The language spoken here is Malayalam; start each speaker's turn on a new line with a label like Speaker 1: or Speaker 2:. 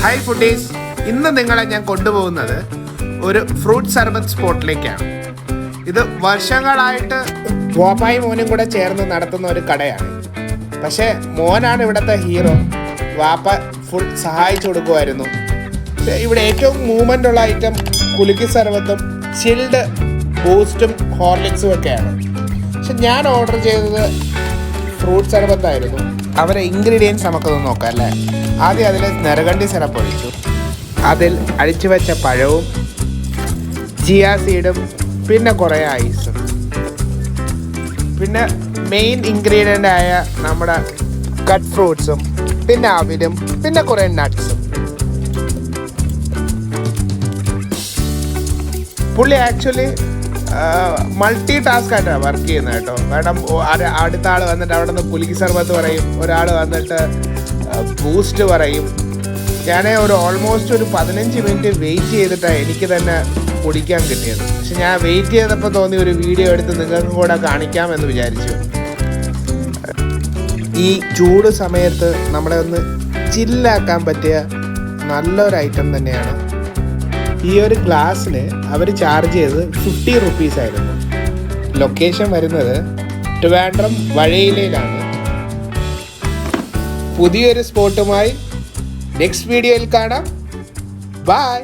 Speaker 1: ഹായ് ഫുഡീസ് ഇന്ന് നിങ്ങളെ ഞാൻ കൊണ്ടുപോകുന്നത് ഒരു ഫ്രൂട്ട് സർബത്ത് സ്പോട്ടിലേക്കാണ് ഇത് വർഷങ്ങളായിട്ട് ഗോപായി മോനും കൂടെ ചേർന്ന് നടത്തുന്ന ഒരു കടയാണ്. പക്ഷേ മോനാണ് ഇവിടുത്തെ ഹീറോ വാപ്പ ഫുൾ സഹായിച്ചു കൊടുക്കുമായിരുന്നു. ഇവിടെ ഏറ്റവും മൂവ്മെന്റ് ഉള്ള ഐറ്റം കുലുക്കി സർബത്തും ചിൽഡ് ബൂസ്റ്റും ഹോർലിക്സും ഒക്കെയാണ്. പക്ഷെ ഞാൻ ഓർഡർ ചെയ്തത് ഫ്രൂട്ട് സർബത്തായിരുന്നു അവരെ ഇൻഗ്രീഡിയൻസ് നമുക്കൊന്ന് നോക്കാം അല്ലേ? ആദ്യം അതിൽ നിറകണ്ടി സിറപ്പ് ഒഴിച്ചു. അതിൽ അടിച്ചു വെച്ച പഴവും ജിയാ സീഡും പിന്നെ കുറേ ഐസും പിന്നെ മെയിൻ ഇൻഗ്രീഡിയന്റ് ആയ നമ്മുടെ കട്ട് ഫ്രൂട്ട്സും പിന്നെ അവിലും പിന്നെ കുറേ നട്ട്സും പുള്ളി ആക്ച്വലി മൾട്ടി ടാസ്ക് ആയിട്ടാണ് വർക്ക് ചെയ്യുന്നത് കേട്ടോ. ഓ- അടുത്ത ആൾ വന്നിട്ട് അവിടെ നിന്ന് പുലിക്ക് സർബത്ത് പറയും. ഒരാൾ വന്നിട്ട് ബൂസ്റ്റ് പറയും. ഞാൻ ഒരു ഓൾമോസ്റ്റ് ഒരു പതിനഞ്ച് മിനിറ്റ് വെയിറ്റ് ചെയ്തിട്ടാണ് എനിക്ക് തന്നെ കുടിക്കാൻ കിട്ടിയത്. പക്ഷെ ഞാൻ വെയിറ്റ് ചെയ്തപ്പോൾ തോന്നി ഒരു വീഡിയോ എടുത്ത് നിങ്ങൾക്കും കൂടെ കാണിക്കാമെന്ന് വിചാരിച്ചു. ഈ ചൂട് സമയത്ത് നമ്മളെ ഒന്ന് ചില്ലാക്കാൻ പറ്റിയ നല്ലൊരു ഐറ്റം തന്നെയാണ് ഈ ഒരു ഗ്ലാസ്സിന് അവർ ചാർജ് ചെയ്തത് ഫിഫ്റ്റി റുപ്പീസ് ആയിരുന്നു. ലൊക്കേഷൻ വരുന്നത് ട്രിവാൻഡ്രം വഴയിലയിലാണ് പുതിയൊരു സ്പോട്ടുമായി നെക്സ്റ്റ് വീഡിയോയിൽ കാണാം. ബൈ